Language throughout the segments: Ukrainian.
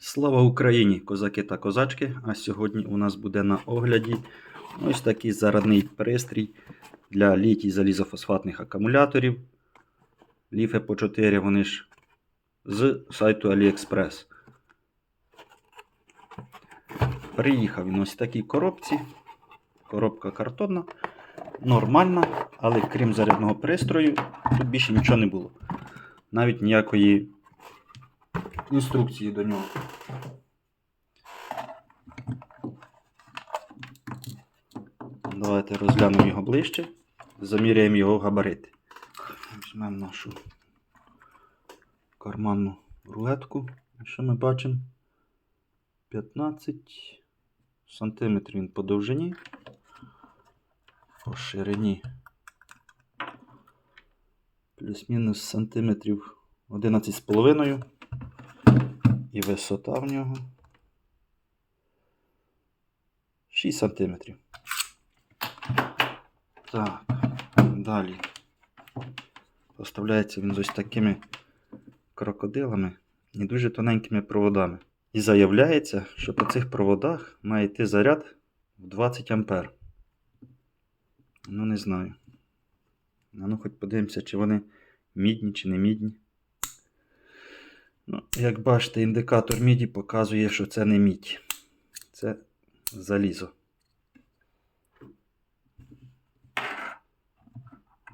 Слава Україні, козаки та козачки! А сьогодні у нас буде на огляді ось такий зарядний пристрій для літій залізофосфатних акумуляторів. Ліфи по 4 вони ж з сайту AliExpress. Приїхав він ось в такій коробці. Коробка картонна, нормальна, але крім зарядного пристрою, тут більше нічого не було. Навіть ніякої інструкції до нього. Давайте розглянемо його ближче, заміряємо його габарити. Візьмемо нашу карманну рулетку. Що ми бачимо? 15 сантиметрів він по довжині, по ширині. Плюс-мінус сантиметрів 11,5 і висота в нього 6 сантиметрів. Так, далі. Поставляється він з ось такими крокодилами і дуже тоненькими проводами. І заявляється, що по цих проводах має йти заряд в 20 ампер. Ну, не знаю. Ну, хоч подивимося, чи вони мідні, чи не мідні. Ну, як бачите, індикатор міді показує, що це не мідь. Це залізо.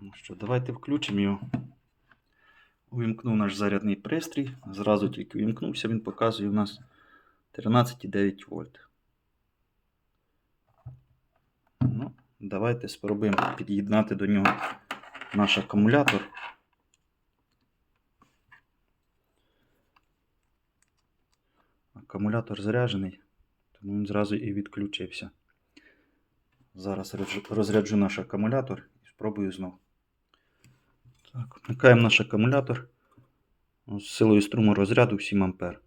Ну що, давайте включимо його. Увімкнув наш зарядний пристрій. Зразу тільки увімкнувся, він показує у нас 13,9 вольт. Ну, давайте спробуємо під'єднати до нього наш акумулятор. Акумулятор заряджений, тому він зразу і відключився. Зараз розряджу- наш акумулятор і спробую знову. Так, вмикаємо наш акумулятор з силою струму розряду 7 ампер.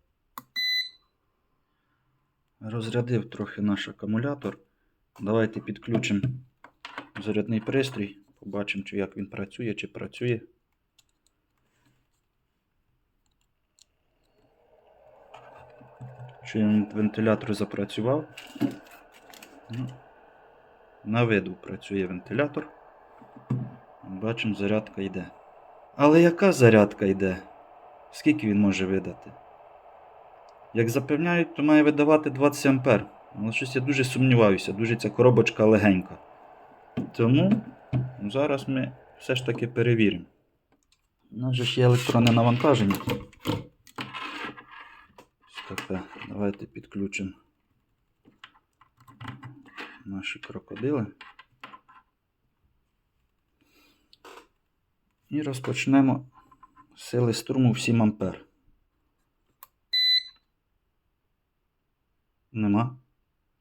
Розрядив трохи наш акумулятор. Давайте підключимо зарядний пристрій. Побачимо, чи як він працює, чи працює. Чи вентилятор запрацював. Ну, на виду працює вентилятор. Бачимо, зарядка йде. Але яка зарядка йде? Скільки він може видати? Як запевняють, то має видавати 20 ампер. Але щось я дуже сумніваюся, дуже ця коробочка легенька. Тому зараз ми все ж таки перевіримо. У нас же ж є електронне навантаження. Ось. Давайте підключимо наші крокодили. І розпочнемо з сили струму в 7 ампер. Нема.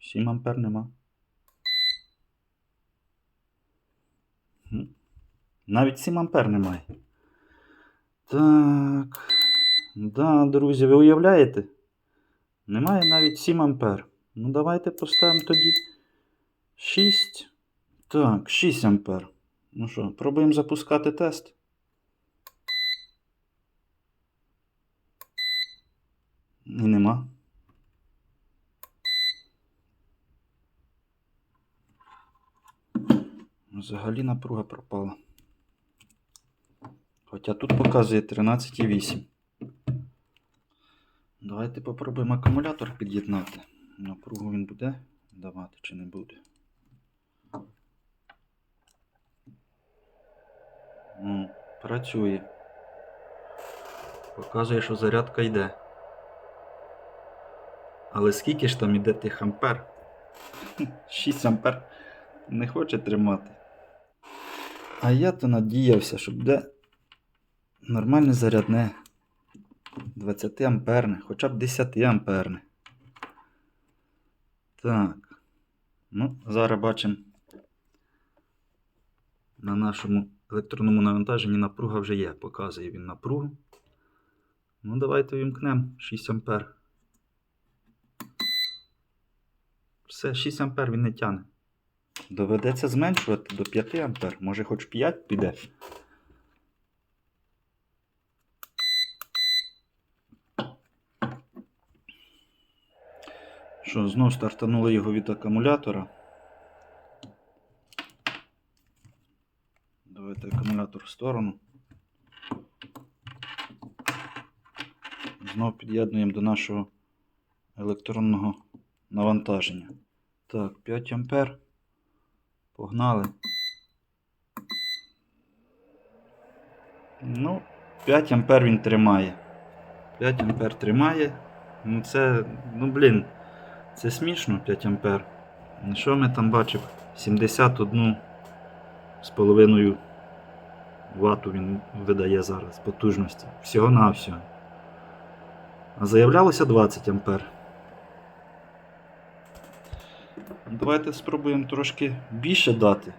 7 ампер нема. Навіть 7 ампер немає. Так. Да, друзі, ви уявляєте? Немає навіть 7 ампер. Ну, давайте поставимо тоді 6. Так, 6 ампер. Ну що, пробуємо запускати тест. І нема. Взагалі напруга пропала. Хоча тут показує 13,8. Давайте попробуємо акумулятор під'єднати. Напругу він буде давати чи не буде. Ну, працює. Показує, що зарядка йде. Але скільки ж там іде тих ампер? 6 ампер не хоче тримати. А я то надіявся, що буде нормальне зарядне. 20 амперне, хоча б 10 амперне. Так. Ну, зараз бачимо на нашому електронному навантаженні напруга вже є. Показує він напругу. Ну, давайте вімкнемо 6 ампер. Все, 6 ампер він не тягне. Доведеться зменшувати до 5 ампер. Може хоч 5 піде. Що, знов стартанули його від акумулятора. Давайте акумулятор в сторону. Знов під'єднуємо до нашого електронного навантаження. Так, 5 ампер. Погнали. Ну, 5 ампер він тримає. 5 ампер тримає. Ну це, ну блін, це смішно 5 ампер. Ну, Що ми там бачимо? 71 з половиною вату він видає зараз потужності. Всього-навсього. А заявлялося 20 ампер. Давайте спробуємо трошки більше дати.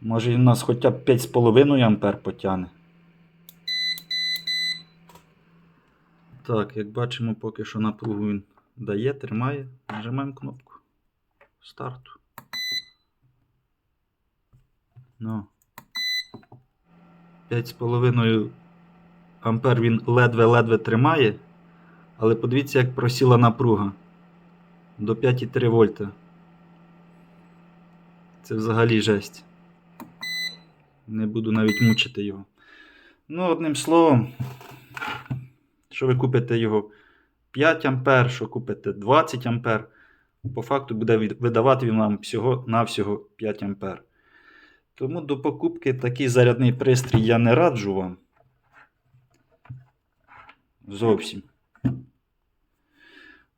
Може він у нас хоча б 5,5 ампер потягне. Так, як бачимо, поки що напругу він дає, тримає. Нажимаємо кнопку старту. Ну. 5,5 ампер він ледве-ледве тримає. Але подивіться, як просіла напруга. До 5,3 вольта. Це взагалі жесть. Не буду навіть мучити його. Ну, одним словом, що ви купите його 5 ампер, що купите 20 ампер, по факту буде видавати він вам всього-навсього 5 ампер. Тому до покупки такий зарядний пристрій я не раджу вам. Зовсім.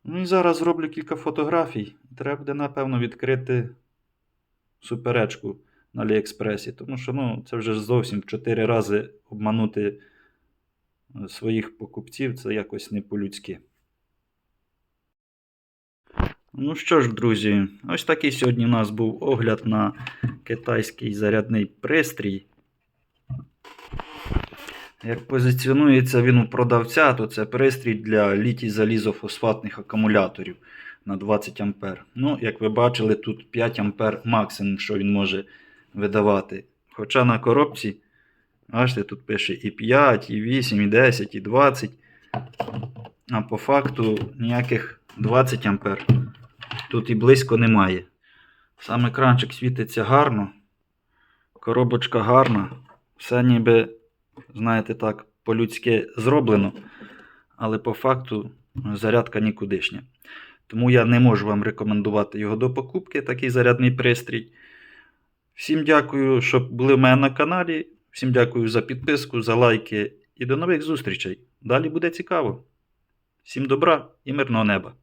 Ну і зараз зроблю кілька фотографій. Треба буде, напевно, відкрити суперечку на Аліекспресі, тому що ну, це вже зовсім 4 рази обманути своїх покупців це якось не по-людськи. Ну що ж, друзі, ось такий сьогодні у нас був огляд на китайський зарядний пристрій. Як позиціонується він у продавця, то це пристрій для літій залізофосфатних акумуляторів на 20 А. Ну, як ви бачили, тут 5 А максимум, що він може видавати. Хоча на коробці, бачите, тут пише і 5, і 8, і 10, і 20. А по факту ніяких 20 А тут і близько немає. Сам екранчик світиться гарно, коробочка гарна, все ніби, знаєте так, по-людськи зроблено, але по факту зарядка нікудишня. Тому я не можу вам рекомендувати його до покупки, такий зарядний пристрій. Всім дякую, що були в мене на каналі. Всім дякую за підписку, за лайки і до нових зустрічей. Далі буде цікаво. Всім добра і мирного неба!